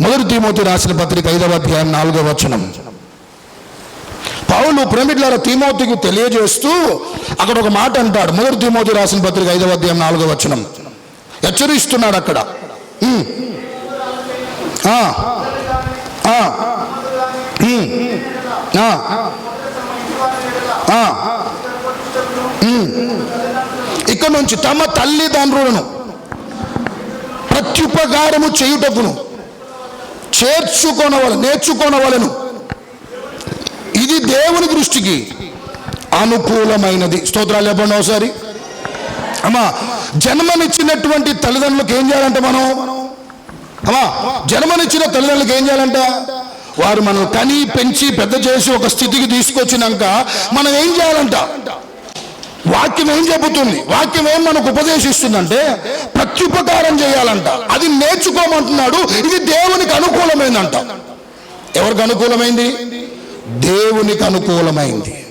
మొదటి తిమోతి రాసిన పత్రిక ఐదవ అధ్యాయం నాలుగవ వచనం. పౌలు ప్రేమిట్ల తిమోతికి తెలియజేస్తూ అక్కడ ఒక మాట అంటాడు. మొదటి తిమోతి రాసిన పత్రిక ఐదవ అధ్యాయం నాలుగవ వచనం. హెచ్చరిస్తున్నాడు అక్కడ. ఇక్కడ నుంచి తమ తల్లిదండ్రులను ప్రత్యుపకారము చేయుటకును చేర్చుకొనవల నేర్చుకొనవలను. ఇది దేవుని దృష్టికి అనుకూలమైనది. స్తోత్రాలు చెప్పండి ఒకసారి. అమ్మా జన్మనిచ్చినటువంటి తల్లిదండ్రులకు ఏం చేయాలంట మనం? అమ్మా జన్మనిచ్చిన తల్లిదండ్రులకు ఏం చేయాలంట? వారు మనం కని పెంచి పెద్ద చేసి ఒక స్థితికి తీసుకొచ్చినాక మనం ఏం చేయాలంట? వాక్యం ఏం చెబుతుంది? వాక్యం ఏం మనకు ఉపదేశిస్తుందంటే ప్రత్యుపకారం చేయాలంట. అది నేర్చుకోమంటున్నాడు. ఇది దేవునికి అనుకూలమైందంట. ఎవరికి అనుకూలమైంది? దేవునికి అనుకూలమైంది.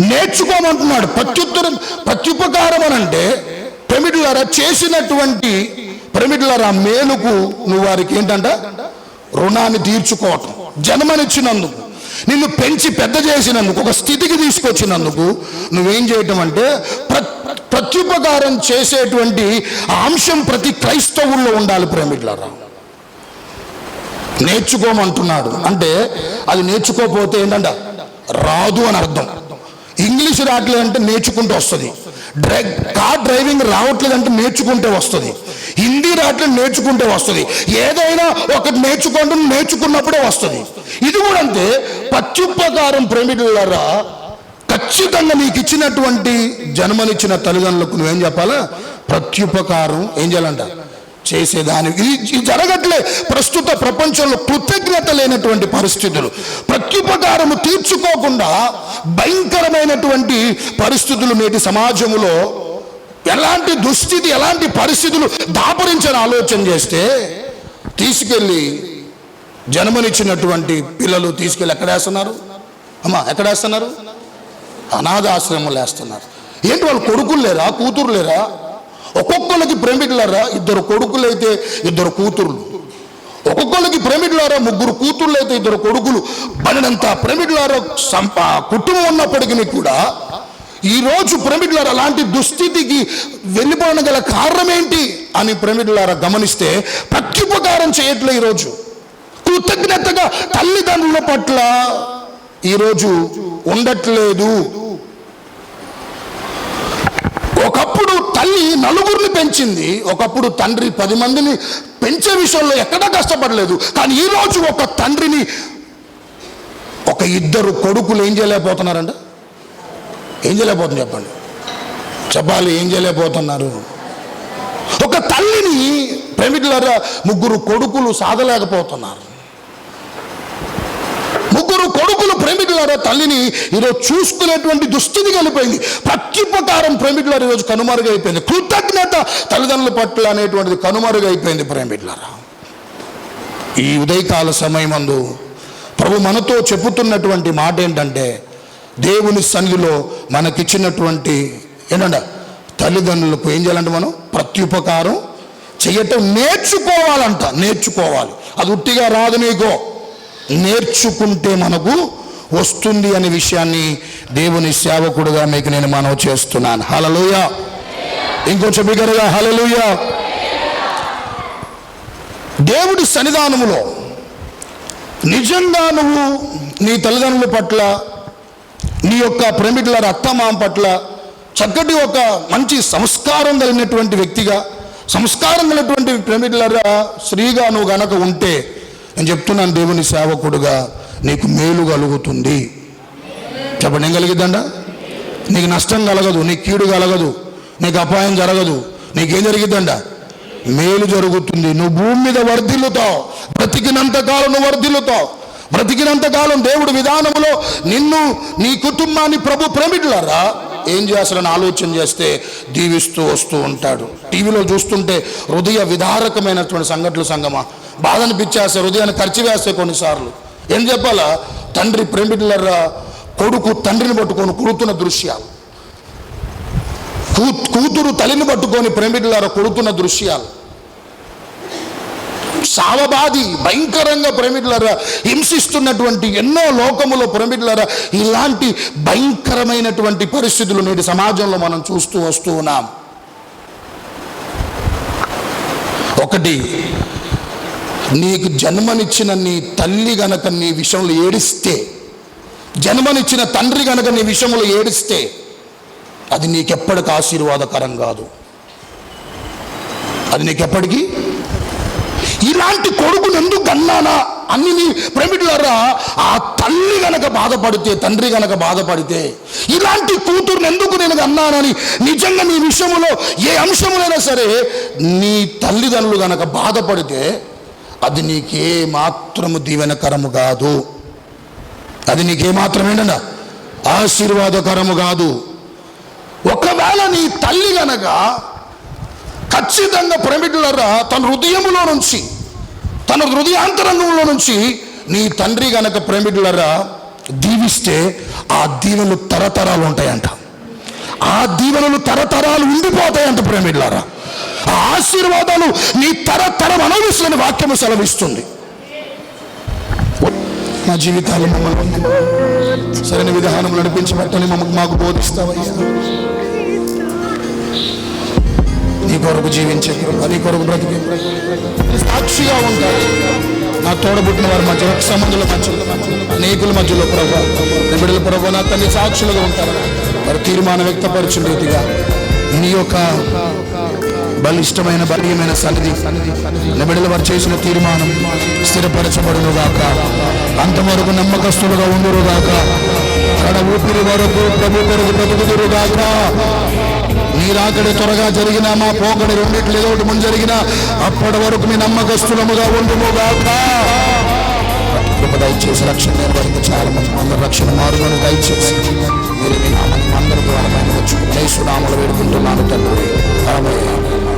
నేర్చుకోమంటున్నాడు. ప్రత్యుత్తరం ప్రత్యుపకారం అని అంటే ప్రమిడులారా చేసినటువంటి ప్రమిడులారా మేలుకు నువ్వు వారికి ఏంటంట? రుణాన్ని తీర్చుకోవటం. జన్మనిచ్చినందుకు. నిన్ను పెంచి పెద్ద చేసినందుకు ఒక స్థితికి తీసుకొచ్చినందుకు నువ్వేం చేయటం అంటే ప్ర ప్రత్యుపకారం చేసేటువంటి అంశం ప్రతి క్రైస్తవుల్లో ఉండాలి ప్రేమిట్లరా నేర్చుకోమంటున్నాడు. అంటే అది నేర్చుకోకపోతే ఏంటంట? రాదు అని అర్థం. ఇంగ్లీష్ రావట్లేదంటే నేర్చుకుంటూ వస్తుంది. డ్రై కార్ డ్రైవింగ్ రావట్లేదంటే నేర్చుకుంటే వస్తుంది. హిందీ రావట్లేదు నేర్చుకుంటే వస్తుంది. ఏదైనా ఒకటి నేర్చుకోవడం నేర్చుకున్నప్పుడే వస్తుంది. ఇది కూడా అంతే. ప్రత్యుపకారం ప్రేమికులరా ఖచ్చితంగా నీకు ఇచ్చినటువంటి జన్మనిచ్చిన తల్లిదండ్రులకు నువ్వేం చెప్పాలా? ప్రత్యుపకారం ఏం చేయాలంట? చేసేదానికి ఇది ఇది జరగట్లే. ప్రస్తుత ప్రపంచంలో కృతజ్ఞత లేనటువంటి పరిస్థితులు. ప్రత్యుపకారము తీర్చుకోకుండా భయంకరమైనటువంటి పరిస్థితులు నేటి సమాజంలో ఎలాంటి దుస్థితి ఎలాంటి పరిస్థితులు దాపరించని ఆలోచన చేస్తే తీసుకెళ్ళి జన్మనిచ్చినటువంటి పిల్లలు తీసుకెళ్ళి ఎక్కడ వేస్తున్నారు? అమ్మా ఎక్కడ వేస్తున్నారు? అనాథ ఆశ్రమంలో వేస్తున్నారు. ఏంటి వాళ్ళు కొడుకులు లేరా కూతురు లేరా? ఒక్కొక్కరికి ప్రేమికులారా? ఇద్దరు కొడుకులు అయితే ఇద్దరు కూతుర్లు. ఒక్కొక్కరికి ప్రేమికులారా? ముగ్గురు కూతుర్లు అయితే ఇద్దరు కొడుకులు. పనినంత ప్రేమికులారా? సంప కుటుంబం ఉన్నప్పటికీ కూడా ఈ రోజు అలాంటి దుస్థితికి వెళ్ళిపోవడం గల కారణం ఏంటి అని ప్రేమికులారా గమనిస్తే ప్రత్యుపకారం చేయట్లే ఈరోజు. కృతజ్ఞతగా తల్లిదండ్రుల పట్ల ఈరోజు ఉండట్లేదు. ఒకప్పుడు తల్లి నలుగురిని పెంచింది ఒకప్పుడు తండ్రి పది మందిని పెంచే విషయంలో ఎక్కడా కష్టపడలేదు. కానీ ఈరోజు ఒక తండ్రిని ఒక ఇద్దరు కొడుకులు ఏం చేయలేకపోతున్నారంట? ఏం చేయలేకపోతుంది చెప్పండి. చెప్పాలి ఏం చేయలేకపోతున్నారు. ఒక తల్లిని ప్రేమికులారా ముగ్గురు కొడుకులు సాధలేకపోతున్నారు. ముగ్గురు కొడుకులు ప్రేమికులారా తల్లిని ఈరోజు చూసుకునేటువంటి దుస్థితి కలిపోయింది ప్రత్యుపకారం ప్రేమికులారా ఈరోజు కనుమరుగైపోయింది. కృతజ్ఞత తల్లిదండ్రుల పట్ల అనేటువంటిది కనుమరుగైపోయింది ప్రేమికులారా ఈ ఉదయకాల సమయమందు ప్రభు మనతో చెబుతున్నటువంటి మాట ఏంటంటే దేవుని సన్నిధిలో మనకిచ్చినటువంటి ఏంటంట తల్లిదండ్రులకు ఏం చేయాలంటే మనం ప్రత్యుపకారం చేయటం నేర్చుకోవాలంట నేర్చుకోవాలి. అది ఉట్టిగా రాదు నీకో. నేర్చుకుంటే మనకు వస్తుంది అనే విషయాన్ని దేవుని సేవకుడుగా మీకు నేను మనవి చేస్తున్నాను. హలలుయ ఇంకొంచెం బిగరగా హలలుయ దేవుడి సన్నిధానములో నిజంగా నువ్వు నీ తల్లిదండ్రుల పట్ల నీ యొక్క ప్రేమికుల రక్తమాం పట్ల చక్కటి ఒక మంచి సంస్కారం కలిగినటువంటి వ్యక్తిగా సంస్కారం కలిగినటువంటి ప్రేమికులరా స్త్రీగా నువ్వు గనక ఉంటే నేను చెప్తున్నాను దేవుని సేవకుడుగా నీకు మేలు కలుగుతుంది. చెప్పండి ఏం కలిగిద్దండా నీకు నష్టం కలగదు నీకు కీడు కలగదు నీకు అపాయం జరగదు నీకేం జరిగిద్దండా మేలు జరుగుతుంది. నువ్వు భూమి మీద వర్ధిల్లుతావు బ్రతికినంత కాలం నువ్వు వర్ధిల్లుతావు. బ్రతికినంత కాలం దేవుడి విధానములో నిన్ను నీ కుటుంబాన్ని ప్రభు ప్రేమికులారా ఏం చేస్తారని ఆలోచన చేస్తే దీవిస్తూ వస్తూ ఉంటాడు. టీవీలో చూస్తుంటే హృదయ విదారకమైనటువంటి సంఘటనలు సంగమా. బాధ అనిపించేస్తే హృదయాన్ని ఖర్చు వేస్తే కొన్నిసార్లు. ఏం చెప్పాలా? తండ్రి ప్రేమికులరా కొడుకు తండ్రిని పట్టుకొని కొడుతున్న దృశ్యాలు. కూతురు తల్లిని పట్టుకొని ప్రేమికులారా కొడుతున్న దృశ్యాలు. సావబాది భయంకరంగా ప్రేమికులరా హింసిస్తున్నటువంటి ఎన్నో లోకములో ప్రేమికులరా ఇలాంటి భయంకరమైనటువంటి పరిస్థితులు నేటి సమాజంలో మనం చూస్తూ వస్తూ ఉన్నాం. ఒకటి నీకు జన్మనిచ్చిన నీ తల్లి గనక నీ విషయంలో ఏడిస్తే జన్మనిచ్చిన తండ్రి గనక నీ విషయంలో ఏడిస్తే అది నీకెప్పటికి ఆశీర్వాదకరం కాదు. అది నీకెప్పటికీ ఇలాంటి కొడుకును ఎందుకు కన్నానా? అన్ని నీ ప్రేమిటులారా ఆ తల్లి గనక బాధపడితే తండ్రి గనక బాధపడితే ఇలాంటి కూతురుని ఎందుకు నేను కన్నానని నిజంగా నీ విషయంలో ఏ అంశములైనా సరే నీ తల్లిదండ్రులు గనక బాధపడితే అది నీకే మాత్రము దీవెనకరము కాదు. అది నీకే మాత్రమేనా ఆశీర్వాదకరము కాదు. ఒకవేళ నీ తల్లి గనక ఖచ్చితంగా ప్రమిటులరా తన హృదయములో నుంచి తన హృదయాంతరంగంలో నుంచి నీ తండ్రి గనక ప్రేమికులరా దీవిస్తే ఆ దీవెనలు తరతరాలు ఉంటాయంట. ఆ దీవెనలు తరతరాలు ఉండిపోతాయంట ప్రేమికులారా. ఆ ఆశీర్వాదాలు నీ తరతరం అనుభవిస్తున్న వాక్యము సెలవిస్తుంది. మా జీవితాలు మమ్మల్ని సరైన విధానం నడిపించబట్టని మమ్మల్ని మాకు బోధిస్తావయ్యా. నీ కొరకు జీవించే కృప, నీ కొరకు బ్రతికే సాక్షిగా ఉంటారు నా తోడబుట్టిన వారి మధ్య రక్త సంబంధుల మధ్యలో అనేకుల మధ్యలో ప్రభావ నిబిడల బిడ్డల నా తల్లి సాక్షులుగా ఉంటారు వారి తీర్మానం వ్యక్తపరిచిన రీతిగా. నీ యొక్క బలిష్టమైన బలీయమైన సన్నిధి నిబిడల వారు చేసిన తీర్మానం స్థిరపరచబడును గాక. అంతవరకు నమ్మకస్తులుగా ఉండురు గాక. కడ ఊపిరి వరకు ప్రభు కొరకు బ్రతుకుదురు గాక రాకడి త్వరగా జరిగినా మా పోకడి రెండిట్లు ఏదో ఒకటి ముందు జరిగినా అప్పటి వరకు మీ నమ్మకస్తులముగా ఉండుముగాక దయచేసి రక్షణ వరకు చాలా మంది అందరు రక్షణ మార్గం దయచేసి మీరు మీ నామని అందరి ద్వారా వచ్చుకుని సునామలు వేడుకుంటున్నాను తండ్రి ఆమేన్.